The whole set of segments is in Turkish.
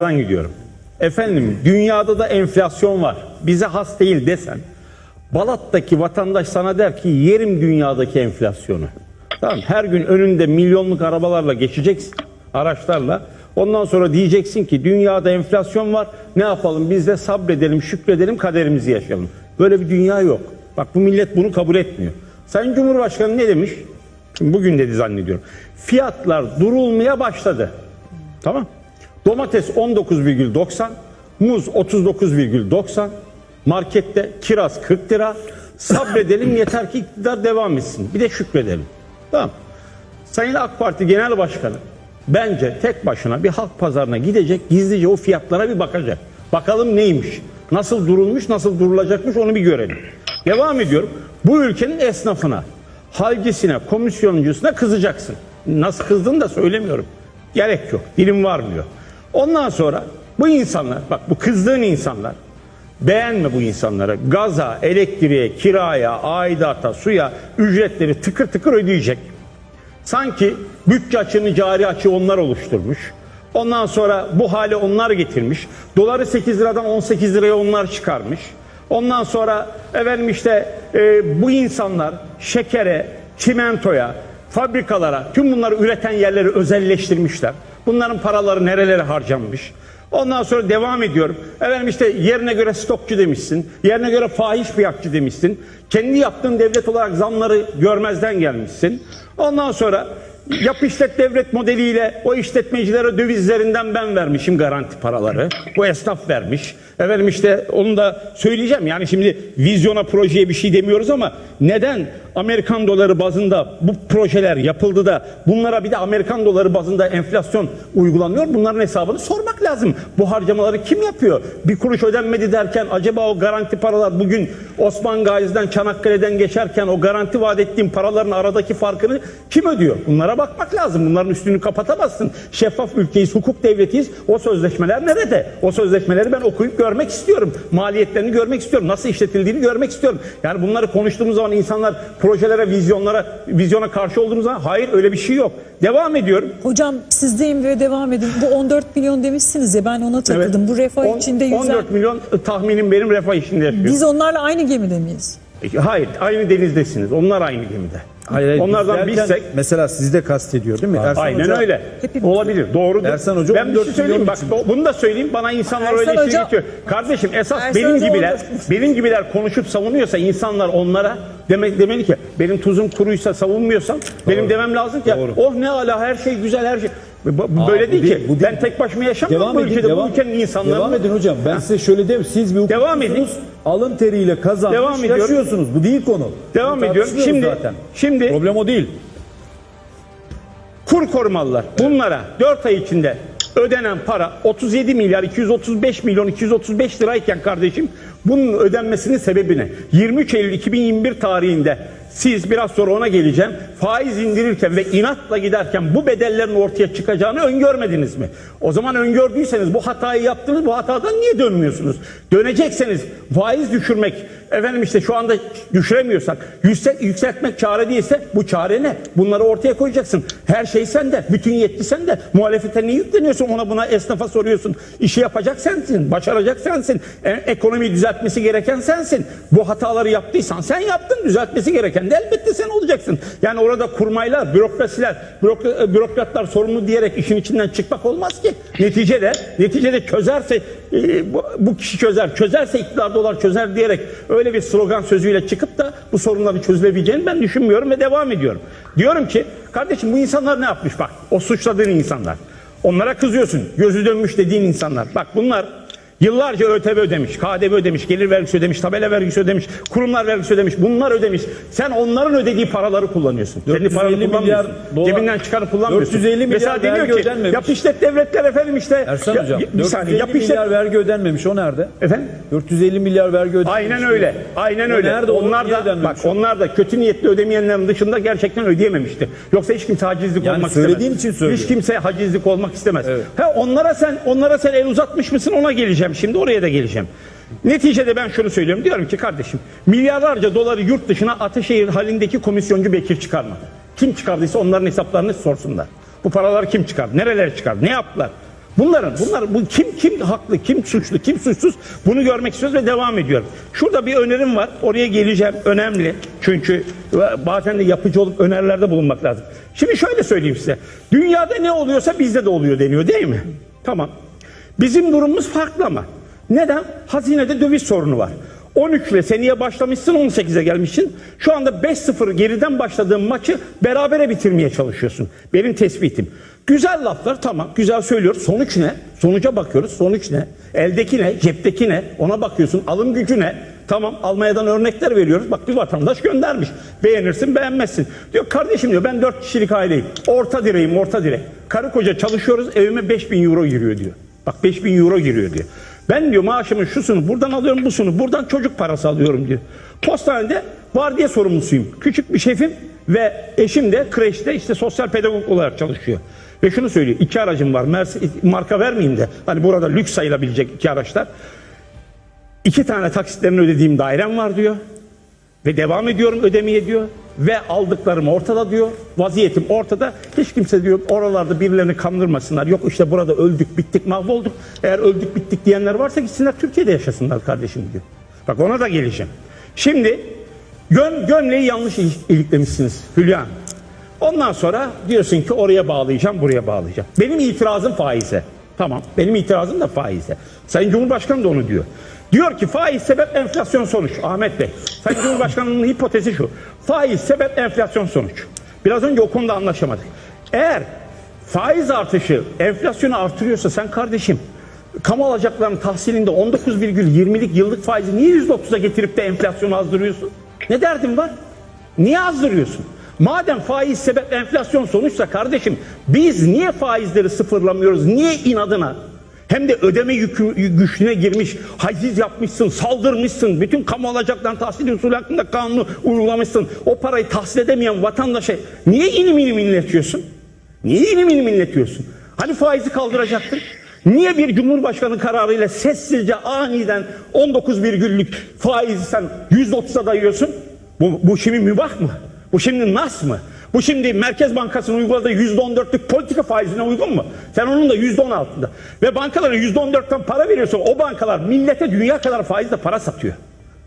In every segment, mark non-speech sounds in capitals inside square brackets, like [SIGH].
Ben gidiyorum. Efendim dünyada da enflasyon var. Bize has değil desen. Balat'taki vatandaş sana der ki yerim dünyadaki enflasyonu. Tamam her gün önünde milyonluk arabalarla geçeceksin. Araçlarla. Ondan sonra diyeceksin ki dünyada enflasyon var. Ne yapalım biz de sabredelim, şükredelim, kaderimizi yaşayalım. Böyle bir dünya yok. Bak bu millet bunu kabul etmiyor. Sayın Cumhurbaşkanı ne demiş? Bugün dedi zannediyorum. Fiyatlar durulmaya başladı. Tamam. Domates 19,90, muz 39,90, markette kiraz 40 lira. Sabredelim [LAUGHS] yeter ki iktidar devam etsin. Bir de şükredelim. Tamam. Sayın AK Parti Genel Başkanı bence tek başına bir halk pazarına gidecek, gizlice o fiyatlara bir bakacak. Bakalım neymiş, nasıl durulmuş, nasıl durulacakmış onu bir görelim. Devam ediyorum. Bu ülkenin esnafına, halcisine, komisyoncusuna kızacaksın. Nasıl kızdığını da söylemiyorum. Gerek yok. Dilim varmıyor. Ondan sonra bu insanlar, bak bu kızdığın insanlar, beğenme bu insanları. Gaza, elektriğe, kiraya, aidata, suya ücretleri tıkır tıkır ödeyecek. Sanki bütçe açığını cari açığı onlar oluşturmuş. Ondan sonra bu hale onlar getirmiş. Doları 8 liradan 18 liraya onlar çıkarmış. Ondan sonra efendim işte e, bu insanlar şekere, çimentoya, fabrikalara, tüm bunları üreten yerleri özelleştirmişler. Bunların paraları nerelere harcanmış? Ondan sonra devam ediyorum. Efendim işte yerine göre stokçu demişsin. Yerine göre fahiş fiyatçı demişsin. Kendi yaptığın devlet olarak zamları görmezden gelmişsin. Ondan sonra yap işlet devlet modeliyle o işletmecilere dövizlerinden ben vermişim garanti paraları. Bu esnaf vermiş. Efendim işte onu da söyleyeceğim. Yani şimdi vizyona projeye bir şey demiyoruz ama neden Amerikan doları bazında bu projeler yapıldı da bunlara bir de Amerikan doları bazında enflasyon uygulanıyor? Bunların hesabını sormak lazım. Bu harcamaları kim yapıyor? Bir kuruş ödenmedi derken acaba o garanti paralar bugün Osman Gazi'den Çanakkale'den geçerken o garanti vaat ettiğim paraların aradaki farkını kim ödüyor? Bunlara bakmak lazım. Bunların üstünü kapatamazsın. Şeffaf ülkeyiz, hukuk devletiyiz. O sözleşmeler nerede? O sözleşmeleri ben okuyup görmek istiyorum. Maliyetlerini görmek istiyorum. Nasıl işletildiğini görmek istiyorum. Yani bunları konuştuğumuz zaman insanlar projelere, vizyonlara, vizyona karşı olduğumuz zaman hayır öyle bir şey yok. Devam ediyorum. Hocam sizdeyim ve devam edin. Bu 14 milyon demişsiniz ya ben ona takıldım. Evet. Bu refah On- içinde yüzen. 14 milyon e, tahminim benim refah içinde yaşıyor. Biz onlarla aynı gemide miyiz? Hayır, aynı denizdesiniz. Onlar aynı gemide. Hayır, hayır, Onlardan biz derken bizsek Mesela sizi de kastediyor değil mi? Ersan Aynen Hoca- öyle. Hepimiz. Olabilir. Doğrudur. Ersan Hoca ben bir şey 14 söyleyeyim milyon bak için. bunu da söyleyeyim bana insanlar Ersan öyle Hoca- geçiyor. Kardeşim esas Ersan benim Hoca gibiler 14 benim gibiler konuşup savunuyorsa insanlar onlara demek demeli ki benim tuzum kuruysa savunmuyorsam benim demem lazım ki Doğru. oh ne ala her şey güzel her şey Bu- Aa, böyle bu değil, değil, ki. bu değil. ben tek başıma yaşamıyorum Devam bu edin, ülkede. devam, bu ülkenin insanları. devam edin hocam. Ben size şöyle diyeyim. Siz bir Devam edin. hukukçusunuz, alın teriyle kazanmış Devam ediyorum. yaşıyorsunuz. Bu değil konu. Devam Bunu ediyorum. tartışmıyoruz Şimdi zaten. şimdi Problem o değil. kur korumalılar. Bunlara 4 ay içinde ödenen para 37 milyar 235 milyon 235 lirayken kardeşim bunun ödenmesinin sebebi ne? 23 Eylül 2021 tarihinde siz biraz sonra ona geleceğim. Faiz indirirken ve inatla giderken bu bedellerin ortaya çıkacağını öngörmediniz mi? O zaman öngördüyseniz bu hatayı yaptınız. Bu hatadan niye dönmüyorsunuz? Dönecekseniz faiz düşürmek efendim işte şu anda düşüremiyorsak yüksek, yükseltmek çare değilse bu çare ne? Bunları ortaya koyacaksın. Her şey sende. Bütün yetki sende. Muhalefete niye yükleniyorsun? Ona buna esnafa soruyorsun. İşi yapacak sensin. Başaracak sensin. E, ekonomiyi düzeltmesi gereken sensin. Bu hataları yaptıysan sen yaptın. Düzeltmesi gereken de elbette sen olacaksın. Yani orada kurmaylar, bürokrasiler, bürok- e, bürokratlar sorumlu diyerek işin içinden çıkmak olmaz ki. Neticede, neticede çözerse e, bu, kişi çözer, çözerse iktidarda olar çözer diyerek öyle bir slogan sözüyle çıkıp da bu sorunların çözülebileceğini ben düşünmüyorum ve devam ediyorum. Diyorum ki kardeşim bu insanlar ne yapmış bak o suçladığın insanlar. Onlara kızıyorsun gözü dönmüş dediğin insanlar. Bak bunlar Yıllarca ÖTV ödemiş, KDV ödemiş, gelir vergisi ödemiş, tabela vergisi ödemiş, kurumlar vergisi ödemiş. Bunlar ödemiş. Sen onların ödediği paraları kullanıyorsun. Kendi 450 paranı milyar kullanmıyorsun. dolar- Cebinden çıkarıp kullanmıyorsun. 450 milyar Mesela deniyor vergi ki ödenmemiş. yap işlet devletler efendim işte. Ersan Ya- hocam. bir saniye 450 yap işlet. milyar vergi ödenmemiş. O nerede? Efendim? 450 milyar vergi ödenmemiş. Aynen öyle. Aynen O öyle. nerede? Onlar da bak o? onlar da kötü niyetli ödemeyenlerin dışında gerçekten ödeyememişti. Yoksa hiç kimse hacizlik Yani olmak istemez. için söylüyorum. Hiç kimse hacizlik olmak istemez. Evet. Ha onlara sen onlara sen el uzatmış mısın ona geleceğim. Şimdi oraya da geleceğim. Neticede ben şunu söylüyorum. Diyorum ki kardeşim milyarlarca doları yurt dışına Ataşehir halindeki komisyoncu Bekir çıkarmadı. Kim çıkardıysa onların hesaplarını sorsunlar. Bu paraları kim çıkardı? Nerelere çıkardı? Ne yaptılar? Bunların, bunlar, bu kim kim haklı, kim suçlu, kim suçsuz bunu görmek istiyoruz ve devam ediyorum. Şurada bir önerim var. Oraya geleceğim. Önemli. Çünkü bazen de yapıcı olup önerilerde bulunmak lazım. Şimdi şöyle söyleyeyim size. Dünyada ne oluyorsa bizde de oluyor deniyor değil mi? Tamam. Bizim durumumuz farklı ama. Neden? Hazinede döviz sorunu var. 13 ile seneye başlamışsın 18'e gelmişsin. Şu anda 5-0 geriden başladığın maçı berabere bitirmeye çalışıyorsun. Benim tespitim. Güzel laflar tamam güzel söylüyoruz. Sonuç ne? Sonuca bakıyoruz. Sonuç ne? Eldeki ne? Cepteki ne? Ona bakıyorsun. Alım gücü ne? Tamam Almanya'dan örnekler veriyoruz. Bak bir vatandaş göndermiş. Beğenirsin beğenmezsin. Diyor kardeşim diyor ben 4 kişilik aileyim. Orta direğim orta direk. Karı koca çalışıyoruz evime 5000 euro giriyor diyor. Bak 5000 euro giriyor diyor. Ben diyor maaşımın şusunu buradan alıyorum busunu buradan çocuk parası alıyorum diyor. Postanede vardiya sorumlusuyum. Küçük bir şefim ve eşim de kreşte işte sosyal pedagog olarak çalışıyor. Ve şunu söylüyor iki aracım var Mercedes, marka vermeyeyim de hani burada lüks sayılabilecek iki araçlar. İki tane taksitlerini ödediğim dairem var diyor. Ve devam ediyorum ödemeye diyor. Ve aldıklarım ortada diyor. Vaziyetim ortada. Hiç kimse diyor oralarda birilerini kandırmasınlar. Yok işte burada öldük, bittik, mahvolduk. Eğer öldük, bittik diyenler varsa gitsinler Türkiye'de yaşasınlar kardeşim diyor. Bak ona da geleceğim. Şimdi göm, gömleği yanlış il- iliklemişsiniz Hülya Hanım. Ondan sonra diyorsun ki oraya bağlayacağım, buraya bağlayacağım. Benim itirazım faize. Tamam, benim itirazım da faize. Sayın Cumhurbaşkanı da onu diyor. Diyor ki faiz sebep enflasyon sonuç. Ahmet Bey, Sayın Cumhurbaşkanı'nın hipotezi şu. Faiz sebep enflasyon sonuç. Biraz önce o konuda anlaşamadık. Eğer faiz artışı enflasyonu artırıyorsa sen kardeşim kamu alacaklarının tahsilinde 19,20'lik yıllık faizi niye %30'a getirip de enflasyonu azdırıyorsun? Ne derdin var? Niye azdırıyorsun? Madem faiz sebep enflasyon sonuçsa kardeşim biz niye faizleri sıfırlamıyoruz? Niye inadına? Hem de ödeme yükü, güçlüğüne girmiş, haciz yapmışsın, saldırmışsın, bütün kamu alacaklarının tahsil usulü hakkında kanunu uygulamışsın. O parayı tahsil edemeyen vatandaşa niye inim inim inletiyorsun? Niye inim inim inletiyorsun? Hani faizi kaldıracaktın? Niye bir cumhurbaşkanı kararıyla sessizce aniden 19 virgüllük faizi sen 130'a dayıyorsun? Bu, bu şimdi mübah mı? Bu şimdi nas mı? Bu şimdi Merkez Bankası'nın uyguladığı %14'lük politika faizine uygun mu? Sen onun da %16'da. Ve bankalara %14'ten para veriyorsun. O bankalar millete dünya kadar faizle para satıyor.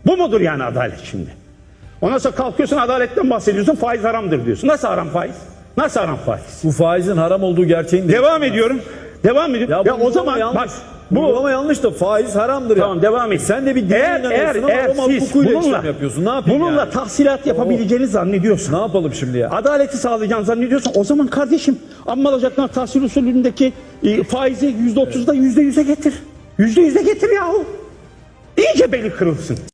Bu mudur yani adalet şimdi? Ondan sonra kalkıyorsun adaletten bahsediyorsun faiz haramdır diyorsun. Nasıl haram faiz? Nasıl haram faiz? Bu faizin haram olduğu gerçeğini de... Devam ediyorum. Devam ediyorum. Ya, bu o zaman yanlış. bak bu uygulama yanlış da faiz haramdır ya. Tamam devam et. Sen de bir dine eğer, eğer, ama eğer Roma siz hukukuyla bununla, işlem yapıyorsun. Ne yapayım bununla yani? tahsilat yapabileceğini zannediyorsun. Ne yapalım şimdi ya? Adaleti sağlayacağını zannediyorsan o zaman kardeşim amma alacaklar tahsil usulündeki e, faizi %30'da %100'e getir. %100'e getir yahu. İyice beli kırılsın.